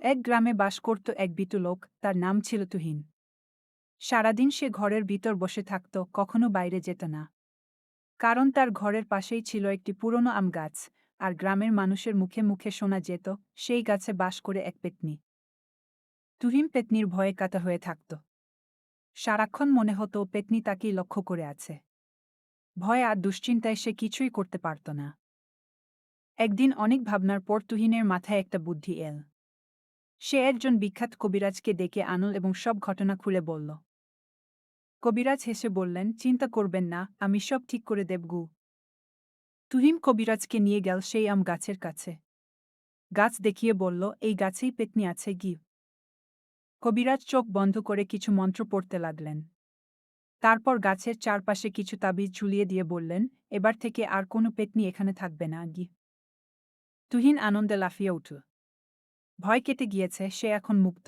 এক গ্রামে বাস করত এক বিটু লোক, তার নাম ছিল তুহিন। সারাদিন সে ঘরের ভিতর বসে থাকত, কখনো বাইরে যেত না। কারণ তার ঘরের পাশেই ছিল একটি পুরনো আম গাছ, আর গ্রামের মানুষের মুখে মুখে শোনা যেত, সেই গাছে বাস করে এক পেতনি। তুহিন পেতনির ভয়ে কাতা হয়ে থাকত। সারাক্ষণ মনে হতো পেতনি তাকেই লক্ষ্য করে আছে। ভয় আর দুশ্চিন্তায় সে কিছুই করতে পারত না। একদিন অনেক ভাবনার পর তুহিনের মাথায় একটা বুদ্ধি এল। সে একজন বিখ্যাত কবিরাজকে ডেকে আনল এবং সব ঘটনা খুলে বলল। কবিরাজ হেসে বললেন, চিন্তা করবেন না, আমি সব ঠিক করে দেব গু। তুহিম কবিরাজকে নিয়ে গেল সেই আম গাছের কাছে। গাছ দেখিয়ে বলল, এই গাছেই পেতনি আছে গি কবিরাজ চোখ বন্ধ করে কিছু মন্ত্র পড়তে লাগলেন। তারপর গাছের চারপাশে কিছু তাবিজ ঝুলিয়ে দিয়ে বললেন, এবার থেকে আর কোনো পেতনি এখানে থাকবে না গি তুহিন আনন্দে লাফিয়ে উঠল। ভয় কেটে গিয়েছে সে এখন মুক্ত।